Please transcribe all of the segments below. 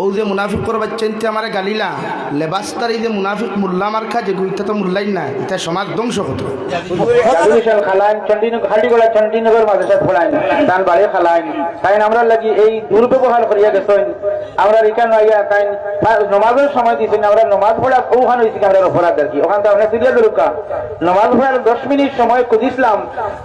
ও যে মুনাফিক করবার চেনতে আমার গালিলা, লেবাস্তার এই যে মুনাফিক মুল্লা মার্খা যে গুইতা তো মুল্লাই না, এটা সমাজ ধ্বংস হতো খালাইন, চন্ডিনগর মাদ্রাসাত পড়াইন তান বাড়ি খালাইন। তাই আমরা লাগি এই দুর্ব্যবহার করিয়া গেছেন আমরা রিটার্ন হইয়া তাই নমাজের সময় দিয়েছেন আমরা নমাজ পড়া ওখানে হয়েছি আমরা অপরাধ আর কি? ওখান থেকে আমরা সিরিয়াল রুকা নমাজ পড়ার দশ মিনিট সময় কুদিছিলাম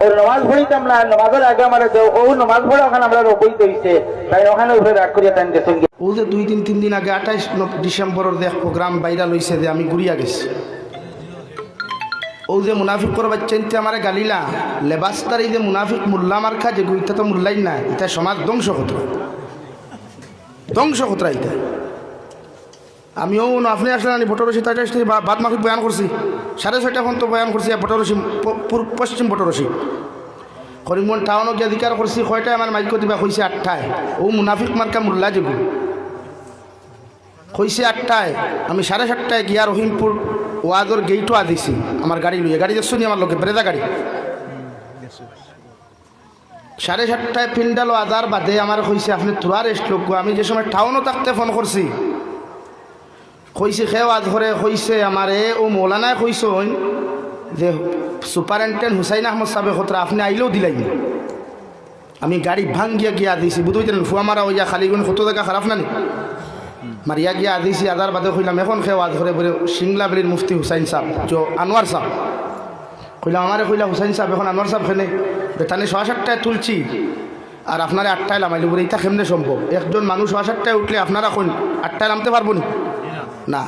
ওর নমাজ পড়িতাম না, নমাজের আগে আমার ও নমাজ পড়া ওখানে আমরা রকইতে হইছে তাই ওখানে উপরে রাগ করিয়া তাই গেছেন ও যে দুই দিন, তিন দিন আগে আঠাইশ ডিসেম্বরের দেখ প্রোগ্রাম বাইরা লইছে যে আমি ঘুরিয়া গেছি। ও যে মুনাফিক করবার চেনতে আমার গালিলা, লেবাস্তার এই যে মুনাফিক মুল্লা মার্খা যে গুইতা তো মুল্লাই না, এটা সমাজ ধ্বংস হতো ধ্বংস হতো এটা আমিও আপনি আসলেন আমি বটরসি তাই আসলে বাদ মাফিক বয়ান করছি। সাড়ে ছয়টা এখন তো বয়ান করছি বটরসি পশ্চিম বটরসি। করিমগঞ্জ টাউনও গিয়ে অধিকার করছি, কয়টায় আমার মাইক দিবা কইছে আটটায়। ও মুনাফিক মার্কা মুল্লা যেগু। কইছে আটটায়। আমি সাড়ে সাতটায় গিয়া রহিমপুর ওয়াজর গেইটও আদিছি আমার গাড়ি লইয়া। গাড়ি যাচ্ছি আমার লোকে? ব্রেদা গাড়ি। সাড়ে সাতটায় পিন্ডাল আদার বাদে আমার কইছে, আপনি তোরা রেস্ট লোক আমি যে সময় টাউনও থাকতে ফোন করছি, কইছে খেয়ে আজ ঘরে। কইছে, আমারে, ও মৌলানায় কইসন যে সুপারিনটেন্ডেন্ট হুসাইন আহমদ সাহেব খতরা, আপনি আইলেও দিলাই আমি গাড়ি ভাঙ্গিয়া গিয়া দিছি বুঝতে ফুয়া মারা হইয়া খালি গুণ কত জায়গা খারাপ না নি? মারিয়া গিয়া দিছি, আদার বাদে কইলাম, এখন খেয়ে আজ ঘরে। বলে, সিংলা বেলির মুফতি হুসাইন সাহেব যো আনোয়ার সাহেব। কইলাম, আমারে কইলা হুসাইন সাহেব, এখন আনোয়ার সাহেব খেলে বেতানি সোয়া সাতটায় তুলছি। আর আপনারা আটটায় লামাইলি বলে, এটা কেমনে সম্ভব? একজন মানুষ সোয়া সাতটায় উঠলে আপনারা কোন আটটায় নামতে পারব নি? না।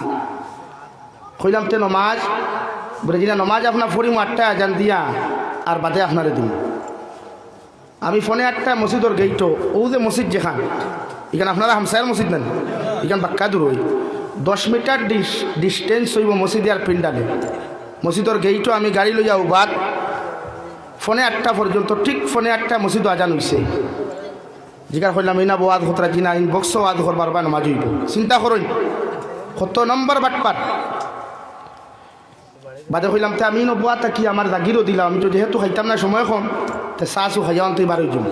কইলাম তে নমাজ, বলে যিনা নমাজ আপনার ফরিম আটটায় আজান দিয়া, আর বাদে আপনারে দিন আমি ফোনে একটা মসজিদর গেইটো ও যে মসজিদ যেখান, এখানে আপনারা হামসায়ের মসজিদ নেন, এখানে বাক্কা দূর হই দশ মিটার ডিস, ডিস্টেন্স হইব মসজিদে আর পিন্ডালে মসজিদর গেইটো আমি গাড়ি লইয়া উবাদ ফোনে আটটা পর্যন্ত, ঠিক ফোনে আটটা মসজিদ আজান হইছে। জিগার কইলাম ইনা বোয়াদ হতরা কিনা ইন বক্স ওয়াদ করবার বা নমাজ হইব। চিন্তা করুন, কত নম্বর বাটপাট। বাদে কইলাম, তে আমি নবোয়া কি আমার জাগিরও দিলাম আমি তো যেহেতু খাইতাম না সময় কম, তে চাহু খাইয়ান তুই বারোই যাম।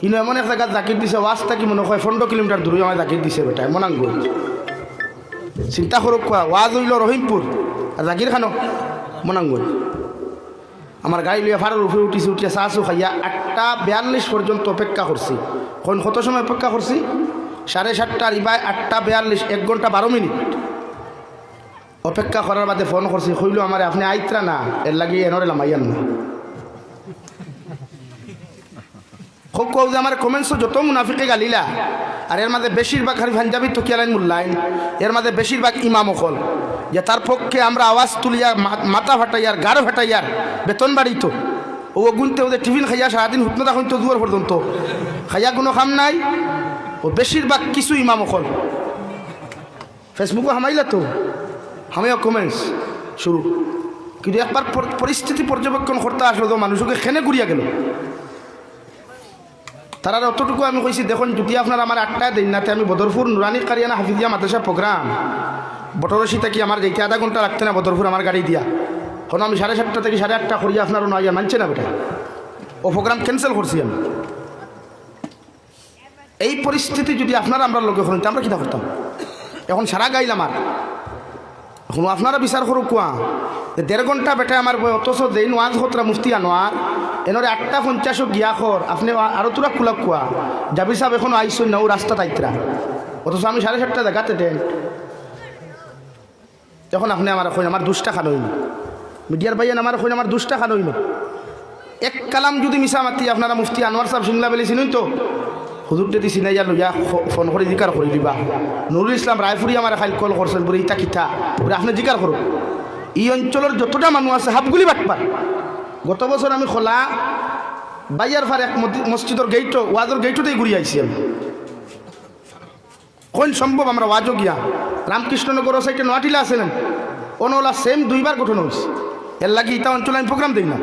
কিন্তু এমন এক জায়গাত জাকির দিছে ওয়াজ থাকি মনে হয় পনেরো কিলোমিটার দূরে আমার জাকির দিছে বেটা, এমন আঙ্গ চিন্তা করুক কোৱা ওয়াজ হইল রহিমপুর আর জাকির খানো মনাঙ্গুল আমার গাড়ি লিয়ে ফাড়ার উপরে উঠিছি, উঠিয়া চাহু খাইয়া আটটা বিয়াল্লিশ পর্যন্ত অপেক্ষা করছি। কোন কত সময় অপেক্ষা করছি? সাড়ে সাতটা রিবাই আটটা বিয়াল্লিশ, এক ঘণ্টা বারো মিনিট। অপেক্ষা করার বাদে ফোন করছি, কইল আমার, আপনি আইত্রা না, এর লাগি এনরে লামাইয়ান না। খুব কৌ যে আমার কমেন্টস যত মুনাফিকে গালিলা, আর এর মাঝে বেশিরভাগ খালি পাঞ্জাবি তকিয়ালাইন মূল্যায়ন এর মাঝে বেশিরভাগ ইমাম অকল। যে তার পক্ষে আমরা আওয়াজ তুলিয়া মাথা ফাটাইয়ার, গাঢ় ফাটাইয়ার বেতন বাড়িত। ও গুনতে ওদের টিফিন খাইয়া সারাদিন তখন তো দুয়ার পর্যন্ত। খাইয়া কোনো খাম নাই। ও বেশিরভাগ কিছু ইমাম অকল। ফেসবুকে হামাইলা তো। আমিও কমেন্টস শুরু। কিন্তু একবার পর- পরিস্থিতি পর্যবেক্ষণ করতে আসলো তো মানুষকে খেনে ঘুরিয়া গেল। তারা অতটুকু আমি কইছি, দেখুন, যদি আপনার আমার আটটায় দিন, নাতে আমি বদরপুর, নুরানি, কারিয়ানা, হাফিজিয়া মাদ্রাসা প্রোগ্রাম। বটরসি থেকে আমার যেতে আধা ঘণ্টা লাগতে না বদরপুর আমার গাড়ি দিয়া। এখন আমি সাড়ে সাতটা থেকে সাড়ে আটটা করিয়া আপনার নয় মানছে না বেটা? ও প্রোগ্রাম ক্যান্সেল করছি আমি। এই পরিস্থিতি যদি আপনারা আমরা লোকে হন আমরা কিনা করতাম? এখন সারা গাইল আর এখন আপনারা বিচার করো কোয়া যে দেড় ঘণ্টা বেটা আমার অথচ দেই নোয়াজ হতরা মুফতি আনোয়ার এনরে আটটা পঞ্চাশও গিয়া খর আপনি আরও তোরা খোলা কোয়া যাবি সাহেব এখন আইসই না, ও রাস্তা তাইতরা অথচ আমি সাড়ে সাতটা দেখাতে টেন্ট তখন আপনি আমার কইন, আমার দুষ্টা খান হইল। মিডিয়ার ভাইয়ান আমার কইন, আমার দুষ্টা খান হইল। এক কালাম যদি মিশা মাতি, আপনারা মুফতি আনোয়ার সাহেব সিংলা বেলি চিনুন তো? হুজুর যদি চিনাইয়া লইয়া ফোন করে জিকার করে দিবা। নুরুল ইসলাম রায়পুরি আমার খাইল কল করছেন বলে ইটা কিতা? বলে আপনি জিকার করুন। এই অঞ্চলের যতটা মানুষ আছে হাফগুলি বাটপার। গত বছর আমি খোলা বাইয়ার ফার এক মসজিদর গেইটও ওয়াজর গেইটতেই ঘুরি আইছি আমি। কোন সম্ভব? আমরা ওয়াজও গিয়া। রামকৃষ্ণনগর সাইডে নোয়াটিলা আছেন অনওলা সেম দুইবার গঠন হয়েছে এর লাগি ইটা অঞ্চলে আমি প্রোগ্রাম দিই না।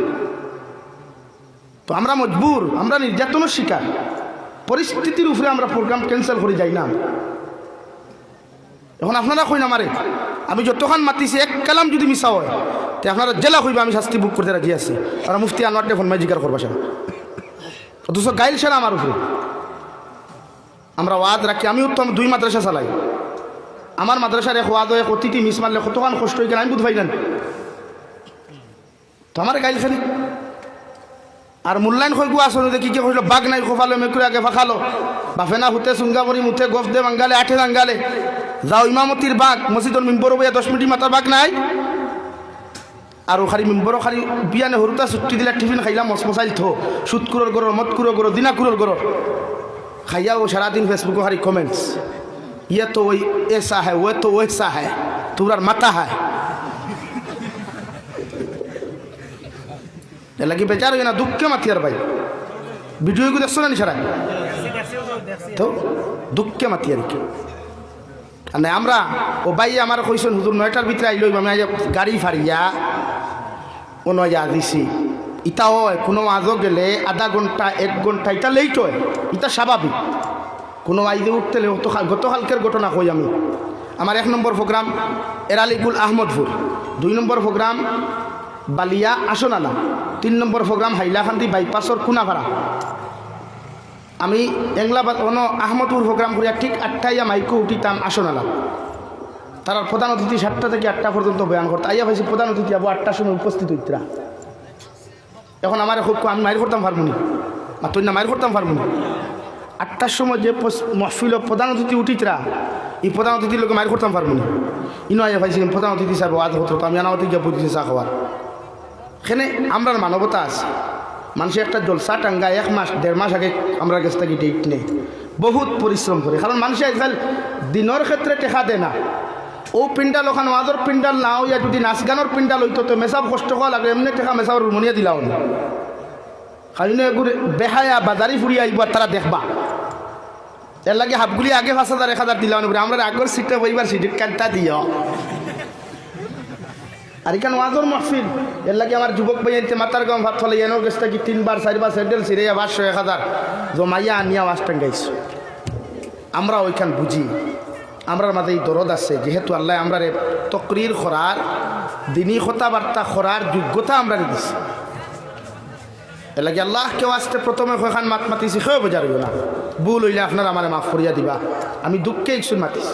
তো আমরা মজবুর, আমরা নির্যাতনের শিকার। পরিস্থিতির উপরে আমরা প্রোগ্রাম ক্যান্সেল করে যাই না। এখন আপনারা কই না আমারে, আমি যতক্ষণ মাতিছি, এক কালাম যদি মিশা হয়, তে আপনারা জেলা কইবা আমি শাস্তি বুক করতে রাজি আছি। আর মুফতি আনোয়ার ফোন মাই জিকার করবা স্যার অথচ গাইল সেরা আমার উপরে। আমরা ওয়াদ রাখি, আমি উত্তম, দুই মাদ্রাসা চালাই। আমার মাদ্রাসার এক ওয়াদ এক অতিথি মিস মারলে কতক্ষণ কষ্ট হয়ে গেল, আমি বুধ ভাইলেন তো আমার গাইল খালি আর মূল্যায়ন হৈ গোৱা আচলতে কি কি কৰিলো? বাঘ নাই খোফালো মেকুৰী আগে ফাঁকালো বাফে না হুতে চুংগা কৰি মুঠে গফ দে মাংগালে আঠে জাংগালে যাও ইমামতিৰ বাঘ, মছজিদৰ মিম্বৰ বয়া দহ মিনিট মাতাৰ বাঘ নাই। আৰু খালি মিম্বৰৰ খালি বিয়ানে সৰুটা ছুটি দিলে টিফিন খাইলা মচ মচাইল থ। সুতকুৰৰ গৰৰ মদকুৰৰ গৰৰ, দিনাকুৰৰ গৰৰ। খাইয়া ও সারাদিন ফেসবুকে হারি কমেন্টস ইয়ে তো ওই এসা হ্যাঁ ওয়ে তো ওয়েসা হ্যাঁ তোমরার মাথা হ্যাঁ এলা কি বেচার না দুঃখে মাথিয়ার ভাই ভিডিও কি দেখছ না সারা তো দুঃখে মাথিয়ার কি আর আমরা ও ভাই আমার কইসন হুজুর নয়টার ভিতরে আইল আমি গাড়ি ফাড়িয়া ও নয়া দিছি ইটা হয় কোনো আজও গেলে আধা ঘণ্টা এক ঘণ্টা এটা লেট হয়। এটা স্বাভাবিক কোনো আইদে উঠতে গত গতকালকের ঘটনা কই আমি। আমার এক নম্বর প্রোগ্রাম এরালিগুল আহমদপুর দুই নম্বর প্রোগ্রাম বালিয়া আসনালা। তিন নম্বর প্রোগ্রাম হাইলাকান্দি বাইপাসর কুনাভাড়া আমি এংলাবাদ অন আহমদপুর প্রোগ্রাম করিয়া ঠিক আটটাইয়া মাইকো উঠিতাম আসনালা। তারা প্রধান অতিথি সাতটা থেকে আটটা পর্যন্ত বয়ান করতে আইয়া ভাইছি প্রধান অতিথি আবু আটটার সময় উপস্থিত হইতরা এখন আমার খুব আমি মায়ের করতাম পারবনি আর তুই না মায়ের করতাম পারবনি আটটার সময় যে মহফিল প্রধান অতিথি উঠিতরা, এই প্রধান অতিথির লোক মায়ের করতাম পারবনি ইনো আইয়া ভাইছি, প্রধান অতিথি সাহেব আজ হতো তো, আমি আনামতি গিয়ে বুঝছি চা খাওয়ার। এখানে আমরার মানবতা আছে। মানুষের একটা জলসা টাঙ্গা, এক মাস, দেড় মাস আগে আমরা কাছ থেকে ডেট নেই। বহুত পরিশ্রম করে। কারণ মানুষের আজকাল দিনের ক্ষেত্রে টেকা দেয় না। ও পিন্ডাল ওখানে ওয়াজর পিন্ডাল না হইয়া যদি নাচ গানের পিন্ডাল হইতো তো মেসাব কষ্ট হওয়া লাগে, এমনি টেকা মেসাব রুমনিয়া দিলাও না কারণ এগুলো বেহায়া বাজারি ফুরি আইব তারা দেখবা। এর লাগে হাফগুলি আগে পাঁচ হাজার এক হাজার দিলাম আমরা আগের সিটটা বইবার সিটের কার্ডটা দিও আর এখানে ওয়াজর মহফিল এর লাগে আমার যুবক ভাইয়াইতে মাতার গাম ভাত ফলে এনোর গেছটা কি তিনবার চারবার স্যান্ডেল ছিঁড়ে পাঁচশো, এক হাজার জমাইয়া আনিয়া ওয়াজ টাঙ্গাইছো আমরা ওইখান বুঝি। আমরার মাঝে এই দরদ আছে। যেহেতু আল্লাহ আমরারে তকরির খরার, দিনী কথাবার্তা খরার যোগ্যতা আমরা দিছি। এর লাগে আল্লাহ কেউ আসতে প্রথমে কয়খান মাত মাতিছি, সেও বোঝার না। ভুল হইলে আপনারা আমার মাফ করিয়া দিবা। আমি দুঃখে ইচ্ছুন মাতিছি